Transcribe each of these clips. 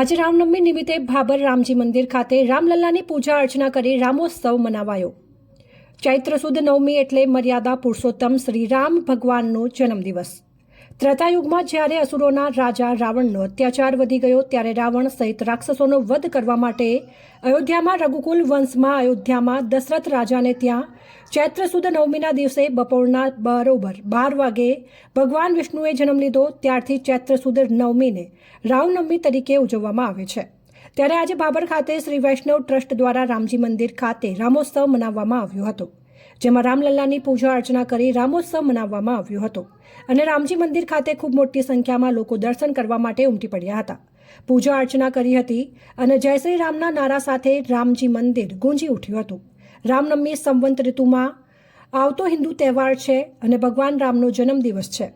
આજે રામનવમી નિમિત્તે ભાબર રામજી મંદિર ખાતે રામલલ્લાની પૂજા અર્ચના કરી રામોત્સવ મનાવાયો. ચૈત્ર સુદ નવમી એટલે મર્યાદા પુરુષોત્તમ શ્રી રામ ભગવાનનો જન્મદિવસ. ત્રેતાયુગમાં જ્યારે અસુરોના રાજા રાવણનો અત્યાચાર વધી ગયો, ત્યારે રાવણ સહિત રાક્ષસોનો વધ કરવા માટે અયોધ્યામાં રઘુકુલ વંશમાં અયોધ્યામાં દશરથ રાજાને ત્યાં ચૈત્ર સુદ નવમીના દિવસે બપોરના બરોબર બાર વાગે ભગવાન વિષ્ણુએ જન્મ લીધો. ત્યારથી ચૈત્ર સુદ નવમીને રાવનવમી તરીકે ઉજવવામાં આવે છે. ત્યારે આજે બાબર ખાતે શ્રી વૈષ્ણવ ટ્રસ્ટ દ્વારા રામજી મંદિર ખાતે રામોત્સવ મનાવવામાં આવ્યો હતો. જેમાં રામલલ્લાની પૂજા અર્ચના કરી રામોત્સવ મનાવવામાં આવ્યો હતો. અને રામજી મંદિર ખાતે ખૂબ મોટી સંખ્યામાં લોકો દર્શન કરવા માટે ઉમટી પડ્યા હતા. પૂજા અર્ચના કરી હતી અને જય શ્રી રામના નારા સાથે રામજી મંદિર ગુંજી ઉઠ્યું હતું. રામનવમી સંવંત ઋતુમાં આવતો હિન્દુ તહેવાર છે અને ભગવાન રામનો જન્મદિવસ છે.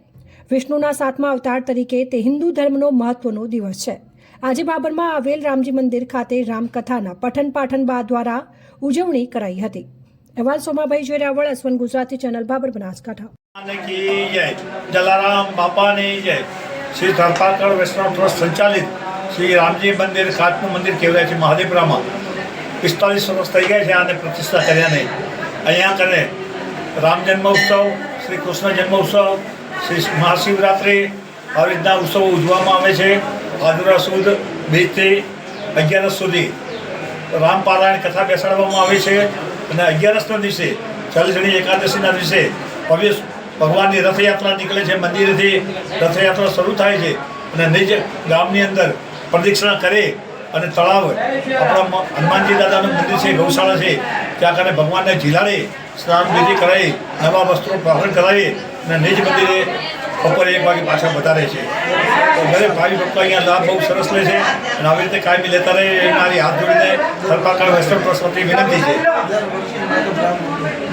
વિષ્ણુના સાતમા અવતાર તરીકે તે હિન્દુ ધર્મનો મહત્વનો દિવસ છે. આજે બાબરમાં આવેલ રામજી મંદિર ખાતે રામકથાના પઠન પાઠન દ્વારા ઉજવણી કરાઈ હતી. અહેવાલ સોમાભાઈ જોરાવળ અસવન ગુજરાતી ચેનલ, બાબર બનાસકાંઠા. જલારામ બાપાની જય. શ્રી ધરપાકર વૈષ્ણવ ટ્રસ્ટ સંચાલિત શ્રી રામજી મંદિર ખાતનું મંદિર કહેવાય છે મહાદેવરામાં. પિસ્તાલીસ વર્ષ થઈ ગયા છે આને પ્રતિષ્ઠા કર્યા નહીં. અહીંયા કરે રામ જન્મોત્સવ, શ્રી કૃષ્ણ જન્મોત્સવ, શ્રી મહાશિવરાત્રિ આવી રીતના ઉત્સવો ઉજવવામાં આવે છે. ભાદુરા સુદ બીજથી અગિયારસ સુધી રામપારાયણ કથા બેસાડવામાં આવે છે. અને અગિયારસના દિવસે ચાલીસણી એકાદશીના દિવસે ભવ્ય ભગવાનની રથયાત્રા નીકળે છે, મંદિરેથી રથયાત્રા શરૂ થાય છે અને નિજ ગામની અંદર પ્રદક્ષિણા કરે અને તળાવ આપણા હનુમાનજી દાદાનું મંદિર છે, ગૌશાળા છે, ત્યાં કને ભગવાનને જીલાડે સ્નાન વિધિ કરાવી, નવા વસ્ત્રો પ્રહરણ કરાવી અને નિજ મંદિરે બપોરે એક વાગે પાછા વધારે છે. તો દરેક ભાઈ ભક્તો અહીંયા લાભ બહુ સરસ લે છે અને આવી રીતે કાયમી લેતા રહે એ મારી હાથ જોડીને સરપાકળ વેસ્ટર્ન ટ્રસ્ટ વતી વિનંતી છે.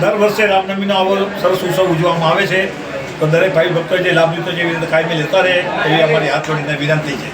દર વર્ષે રામનવમીનો આવો સરસ ઉત્સવ ઉજવવામાં આવે છે. તો દરેક ભાઈ ભક્તો જે લાભ લીધો છે, એવી રીતે કાયમી લેતા રહે, એવી અમારી હાથ જોડીને વિનંતી છે.